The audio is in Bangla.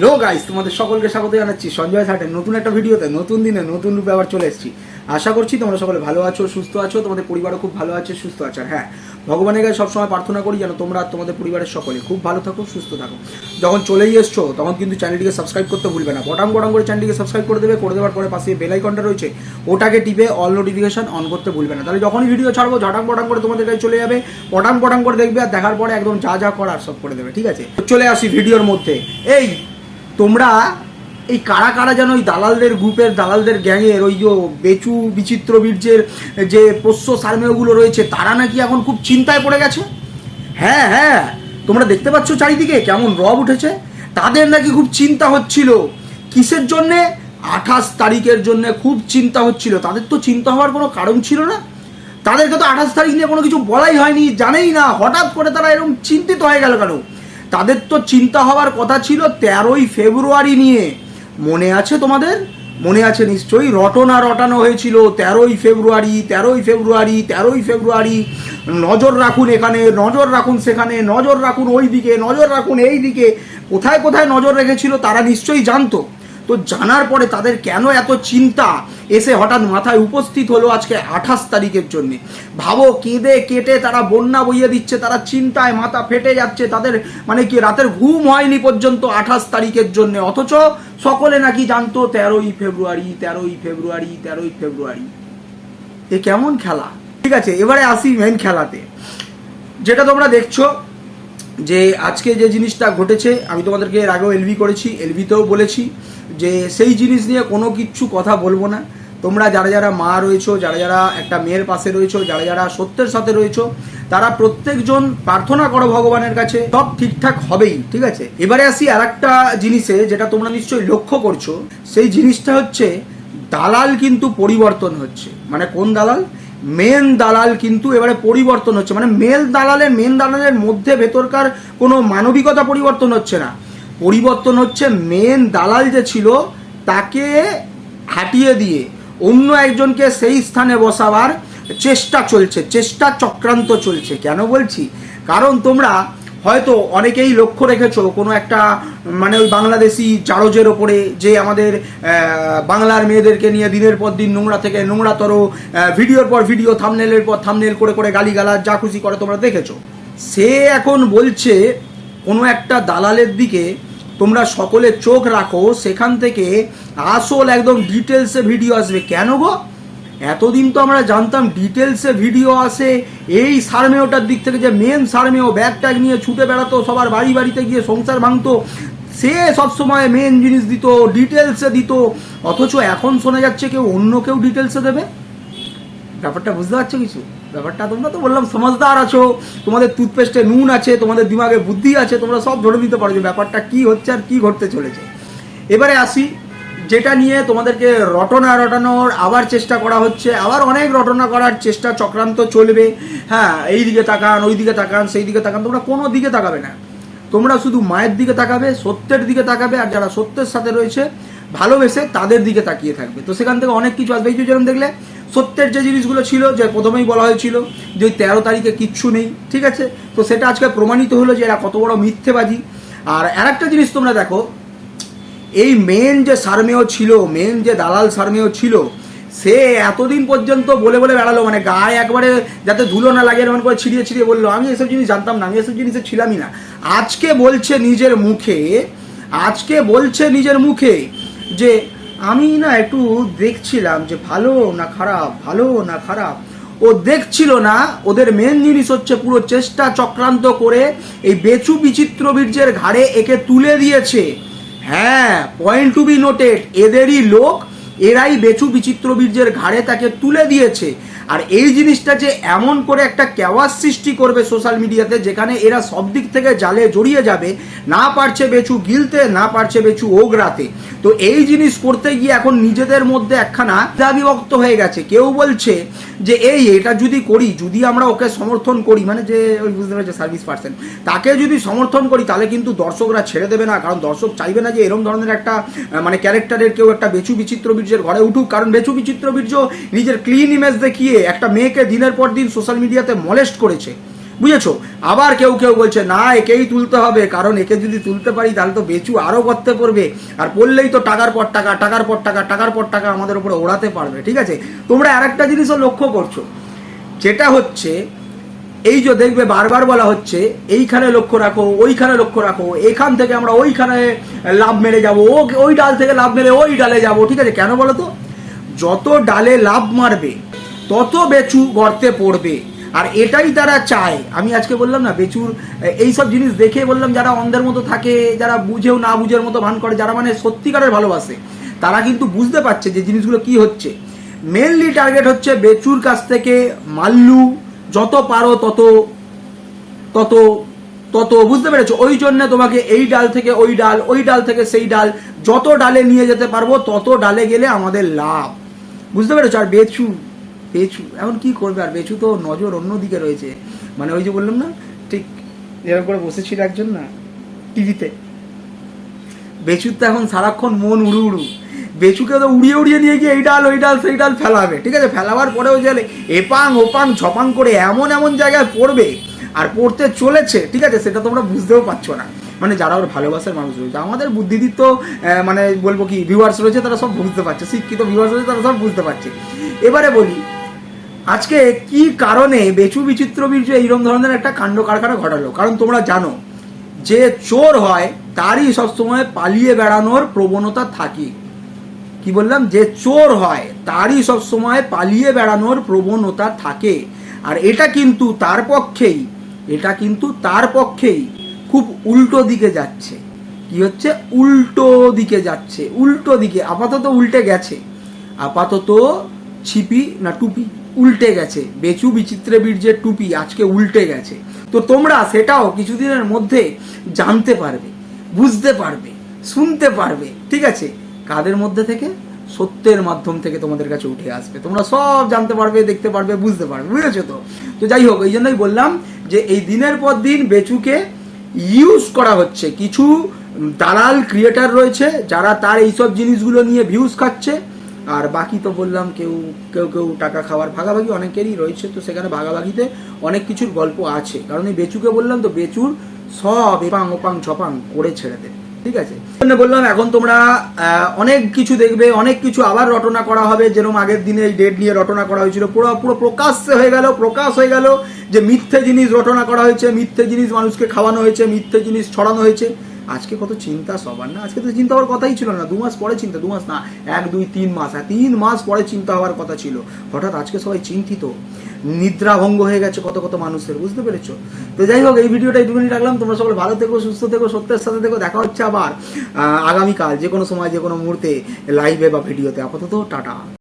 হ্যালো গাইস তোমাদের সকলকে স্বাগত জানাচ্ছি সঞ্জয় সাটের নতুন একটা ভিডিওতে, নতুন দিনে, নতুন রূপে আবার চলে এসেছি। আশা করছি তোমরা সকলে ভালো আছো, সুস্থ আছো, তোমাদের পরিবারও খুব ভালো আছে, সুস্থ আছে। হ্যাঁ ভগবানের কাছে সবসময় প্রার্থনা করি যেন তোমরা তোমাদের পরিবারের সকলে খুব ভালো থাকো, সুস্থ থাকো। যখন চলেই এসছো, তখন কিন্তু চ্যানেলটিকে সাবস্ক্রাইব করতে ভুলবে না। বটাম বটাম করে চ্যানেলটিকে সাবস্ক্রাইব করে দেবে, করে দেওয়ার পরে পাশে বেল আইকনটা রয়েছে, ওটাকে টিপে অল নোটিফিকেশন অন করতে ভুলবে না। তাহলে যখনই ভিডিও ছাড়বো ঝটাম পটাম করে তোমাদের কাছে চলে যাবে পটাম পটাম করে দেখবে আর দেখার পরে একদম যা যা করার সব করে দেবে, ঠিক আছে? চলে আসি ভিডিওর মধ্যে। এই তোমরা এই কারা কারা যেন ওই দালালদের গ্রুপের দালালদের গ্যাংয়ের ওই যে বেচু বিচিত্র বীর্যের যে পোষ্য সারমেয়গুলো রয়েছে, তারা নাকি এখন খুব চিন্তায় পড়ে গেছে? হ্যাঁ হ্যাঁ তোমরা দেখতে পাচ্ছ চারিদিকে কেমন রব উঠেছে? তাদের নাকি খুব চিন্তা হচ্ছিল। কিসের জন্যে? আঠাশ তারিখের জন্য খুব চিন্তা হচ্ছিল। তাদের তো চিন্তা হওয়ার কোনো কারণ ছিল না। তাদেরকে তো আঠাশ তারিখ নিয়ে কোনো কিছু বলাই হয়নি, জানেই না। হঠাৎ করে তারা এরকম চিন্তিত হয়ে গেল কেন? তাদের তো চিন্তা হওয়ার কথা ছিল তেরোই ফেব্রুয়ারি নিয়ে। মনে আছে তোমাদের? মনে আছে নিশ্চয়ই? রটনা রটানো হয়েছিল তেরোই ফেব্রুয়ারি তেরোই ফেব্রুয়ারি তেরোই ফেব্রুয়ারি। নজর রাখুন এখানে, নজর রাখুন সেখানে, নজর রাখুন ওই দিকে নজর রাখুন এই দিকে কোথায় কোথায় নজর রেখেছিল তারা নিশ্চয়ই জানতো। তো জানার পরে তাদের কেন এত চিন্তা? এসে হঠাৎ মাথায় উপস্থিত হলো আজকে আঠাশ তারিখের জন্য। ভাবো, কেঁদে কেটে তারা বন্যা বইয়ে দিচ্ছে, তারা চিন্তায় মাথা ফেটে যাচ্ছে, তাদের মানে কি রাতের ঘুম হয়নি পর্যন্ত আঠাশ তারিখের জন্য, অথচ সকলে নাকি জানতো তেরোই ফেব্রুয়ারি তেরোই ফেব্রুয়ারি তেরোই ফেব্রুয়ারি। এ কেমন খেলা? ঠিক আছে, এবারে আসি মেন খেলাতে। যেটা তোমরা দেখছ যে আজকে যে জিনিসটা ঘটেছে, আমি তোমাদেরকে এর আগেও এলবি করেছি এলবিতেও বলেছি যে সেই জিনিস নিয়ে কোনো কিচ্ছু কথা বলব না। তোমরা যারা যারা মা রয়েছো, যারা যারা একটা মেয়ের পাশে রয়েছো, যারা যারা সত্যের সাথে রয়েছো, তারা প্রত্যেকজন প্রার্থনা করো ভগবানের কাছে, সব ঠিকঠাক হবেই, ঠিক আছে? এবারে আসি আর একটা জিনিসে যেটা তোমরা নিশ্চয়ই লক্ষ্য করছ। সেই জিনিসটা হচ্ছে, দালাল কিন্তু পরিবর্তন হচ্ছে। মানে কোন দালাল? মেন দালাল কিন্তু এবারে পরিবর্তন হচ্ছে। মানে মেল দালালের মেন দালালের মধ্যে ভেতরকার কোনো মানবিকতা পরিবর্তন হচ্ছে না। পরিবর্তন হচ্ছে মেন দালাল যে ছিল, তাকে হাটিয়ে দিয়ে অন্য একজনকে সেই স্থানে বসাবার চেষ্টা চলছে, চেষ্টা চক্রান্ত চলছে। কেন বলছি? কারণ তোমরা হয়তো অনেকেই লক্ষ্য রেখেছো কোনো একটা মানে ওই বাংলাদেশি জারজের ওপরে যে আমাদের বাংলার মেয়েদেরকে নিয়ে দিনের পর দিন নোংরা থেকে নোংরাতর ভিডিওর পর ভিডিও থামনেলের পর থামনেল করে করে গালিগালাজ, যা খুশি করে তোমরা দেখেছ। সে এখন বলছে, কোনো একটা দালালের দিকে তোমরা সকলে চোখ রাখো, সেখান থেকে আসল একদম ডিটেলসে ভিডিও আসবে। কেন গো? এতদিন তো আমরা জানতাম ডিটেলসে ভিডিও আসে, এই সারমেয়টার দিক থেকে যে মেন সারমেয় ব্যাগ ট্যাগ নিয়ে ছুটে বেড়াতো, সবার বাড়ি বাড়িতে গিয়ে সংসার ভাঙতো, সে সবসময় মেন জিনিস দিত ডিটেলসে দিত, অথচ এখন শোনা যাচ্ছে কেউ অন্য কেউ ডিটেলসে দেবে? ব্যাপারটা বুঝতে পারছ কিছু? ব্যাপারটা তোমরা তো বললাম সমাজদার আছো, তোমাদের টুথপেস্টে নুন আছে, তোমাদের দিমাগে বুদ্ধি আছে, তোমরা সব ধরে দিতে পারো যে ব্যাপারটা কি হচ্ছে আর কি ঘটতে চলেছে। এবারে আসি যেটা নিয়ে তোমাদেরকে রটনা রটানোর আবার চেষ্টা করা হচ্ছে, আবার অনেক রটনা করার চেষ্টা চক্রান্ত চলবে। হ্যাঁ এই দিকে তাকান, ওই দিকে তাকান, সেই দিকে তাকান, তোমরা কোনো দিকে তাকাবে না। তোমরা শুধু মায়ের দিকে তাকাবে, সত্যের দিকে তাকাবে, আর যারা সত্যের সাথে রয়েছে, ভালোবেসে তাদের দিকে তাকিয়ে থাকবে। তো সেখান থেকে অনেক কিছু আসবে। যেরকম দেখলে, সত্যের যে জিনিসগুলো ছিল, যে প্রথমেই বলা হয়েছিল, যে ওই তেরো তারিখে কিচ্ছু নেই, ঠিক আছে? তো সেটা আজকে প্রমাণিত হলো যে এরা কত বড় মিথ্যেবাজি আর আরেকটা জিনিস তোমরা দেখো এই মেন যে সারমেয় ছিল মেন যে দালাল সারমেয় ছিল, সে এতদিন পর্যন্ত বলে বলে বেড়ালো মানে গায়ে একবারে যাতে ধুলো না লাগে, এরকম করে ছিঁড়িয়ে ছিঁড়িয়ে বলল। আমি এসব জিনিস জানতাম না, আমি এসব জিনিসে ছিলামই না। আজকে বলছে নিজের মুখে, আজকে বলছে নিজের মুখে যে, আমি না একটু দেখছিলাম যে ভালো না খারাপ, ভালো না খারাপ। ও দেখছিল না, ওদের মেন জিনিস হচ্ছে পুরো চেষ্টা চক্রান্ত করে এই বেচু বিচিত্র বীর্যের ঘাড়ে একে তুলে দিয়েছে। হ্যাঁ পয়েন্ট টু বি নোটেড এদেরই লোক, এরাই বেচু বিচিত্র বীর্যের ঘাড়ে তাকে তুলে দিয়েছে। আর এই জিনিসটা যে এমন করে একটা ক্যাওয়াস সৃষ্টি করবে সোশ্যাল মিডিয়াতে যেখানে এরা সব দিক থেকে জালে জড়িয়ে যাবে, না পারছে বেচু গিলতে, না পারছে বেচু ওগরাতে তো এই জিনিস করতে গিয়ে এখন নিজেদের মধ্যে একখানা বিভক্ত হয়ে গেছে। কেউ বলছে যে, এই, এটা যদি করি, যদি আমরা ওকে সমর্থন করি মানে যে, ওই বুঝতে পারছে সার্ভিস পার্সন তাকে যদি সমর্থন করি, তাহলে কিন্তু দর্শকরা ছেড়ে দেবে না, কারণ দর্শক চাইবে না যে এরকম ধরনের একটা মানে ক্যারেক্টারের কেউ একটা বেচু বিচিত্র বীর্যের ঘরে উঠুক। কারণ বেচু বিচিত্র বীর্য নিজের ক্লিন ইমেজ দেখিয়ে একটা মেয়েকে দিনের পর দিন সোশ্যাল মিডিয়াতে মলেস্ট করেছে। বুঝেছ? আবার কেউ কেউ বলছে, না, একেই তুলতে হবে। কারণ একে যদি তুলতে পারি, তাহলে তো বেচু আরও করতে পড়বে আর পড়লেই তো টাকার পর টাকা, টাকার পর টাকা, টাকার পর টাকা আমাদের উপরে ওড়াতে পারবে। ঠিক আছে? তোমরা আরেকটা জিনিসও লক্ষ্য করছ। যেটা হচ্ছে, এই যে দেখবে বারবার বলা হচ্ছে, এইখানে লক্ষ্য রাখো, ওইখানে লক্ষ্য রাখো, এখান থেকে আমরা ওইখানে লাভ মেরে যাব ওই ডাল থেকে লাভ মেরে ওই ডালে যাব। ঠিক আছে? কেন বলো তো? যত ডালে লাভ মারবে তত বেচু গর্তে পড়বে। আর এটাই তারা চায়। আমি আজকে বললাম না, বেচুর, এই সব জিনিস দেখে বললাম, যারা অন্ধের মতো থাকে, যারা বুঝেও না বুঝের মতো ভান করে, যারা মানে সত্যিকারের ভালোবাসে, তারা কিন্তু বুঝতে পারছে যে জিনিসগুলো কি হচ্ছে। মেনলি টার্গেট হচ্ছে বেচুর কাছ থেকে মাল্লু, যত পারো তত তত তত, বুঝতে পেরেছ? ওই জন্য তোমাকে এই ডাল থেকে ওই ডাল ওই ডাল থেকে সেই ডাল, যত ডালে নিয়ে যেতে পারব, তত ডালে গেলে আমাদের লাভ। বুঝতে পেরেছ? আর বেচু বেচু এখন কি করবে? আর বেচু তো নজর অন্যদিকে রয়েছে। মানে ওই যে বললাম না ঠিক এরকম করে বসেছিল একজন না টিভিতে। বেচুর তো এখন সারাক্ষণ মন উড়ু উড়ু। বেচুকে তো উড়িয়ে উড়িয়ে নিয়ে গিয়ে এই ডাল ওই ডাল সেই ডাল ফেলাবে ঠিক আছে? ফেলাবার পরেও গেলে এপাং ওপাং ছপাং করে এমন এমন জায়গায় পড়বে আর পড়তে চলেছে ঠিক আছে? সেটা তোমরা বুঝতেও পারছ না। মানে যারা ওর ভালোবাসার মানুষ রয়েছে আমাদের বুদ্ধিদীপ্ত আহ, মানে বলব কি ভিউয়ার্স রয়েছে তারা সব বুঝতে পারছে শিক্ষিত ভিউয়ার্স রয়েছে তারা সব বুঝতে পারছে। এবারে বলি আজকে কি কারণে বেচু বিচিত্র বীর্য এইরকম ধরনের একটা কাণ্ড কারখানা ঘটালো? কারণ তোমরা জানো, যে চোর হয়, তারই সবসময় পালিয়ে বেড়ানোর প্রবণতা থাকে। কি বললাম? যে চোর হয়, তারই সবসময় পালিয়ে বেড়ানোর প্রবণতা থাকে। আর এটা কিন্তু তার পক্ষেই, এটা কিন্তু তার পক্ষেই খুব উল্টো দিকে যাচ্ছে। কি হচ্ছে? উল্টো দিকে যাচ্ছে, উল্টো দিকে। আপাতত উল্টে গেছে। আপাতত ছিপি না টুপি? উল্টে গেছে। বেচু বিচিত্রে বীর্যের টুপি আজকে উল্টে গেছে। তো তোমরা সেটাও কিছুদিনের মধ্যে জানতে পারবে, বুঝতে পারবে, শুনতে পারবে, ঠিক আছে? কাদের মধ্যে থেকে? সত্যের মাধ্যম থেকে তোমাদের কাছে উঠে আসবে। তোমরা সব জানতে পারবে, দেখতে পারবে, বুঝতে পারবে, বুঝেছ তো? তো যাই হোক, এই জন্যই বললাম যে এই দিনের পর দিন বেচুকে ইউজ করা হচ্ছে। কিছু দালাল ক্রিয়েটার রয়েছে যারা তার এইসব জিনিসগুলো নিয়ে ভিউজ খাচ্ছে। আর বাকি তো বললাম কেউ কেউ কেউ টাকা খাওয়ার ভাগাভাগি অনেকেরই রয়েছে, তো সেখানে ভাগাভাগিতে অনেক কিছুর গল্প আছে। কারণ এই বেচুকে বললাম তো, বেচুর সব এপাং ওপাং ছপাং করে ছেড়ে দেবে। ঠিক আছে? বললাম, এখন তোমরা অনেক কিছু দেখবে, অনেক কিছু আবার রটনা করা হবে। যেরকম আগের দিনে এই ডেট নিয়ে রটনা করা হয়েছিল, পুরো পুরো প্রকাশ্যে হয়ে গেল, প্রকাশ হয়ে গেল যে মিথ্যে জিনিস রটনা করা হয়েছে, মিথ্যে জিনিস মানুষকে খাওয়ানো হয়েছে, মিথ্যে জিনিস ছড়ানো হয়েছে। আজকে কত চিন্তা সবার না? আজকে তো চিন্তা হওয়ার কথাই ছিল না। দু মাস পরে চিন্তা, দু মাস না, এক, দুই, তিন মাস হ্যাঁ তিন মাস পরে চিন্তা হওয়ার কথা ছিল। হঠাৎ আজকে সবাই চিন্তিত নিদ্রা ভঙ্গ হয়ে গেছে কত কত মানুষের, বুঝতে পেরেছ? তো যাই হোক, এই ভিডিওটা এইটুকুনি রাখলাম। তোমরা সকলে ভালো থেকো, সুস্থ থেকো, সত্যের সাথে থেকো। দেখা হচ্ছে আবার আগামীকাল যে কোনো সময় যে কোনো মুহূর্তে লাইভে বা ভিডিওতে আপাতত টাটা।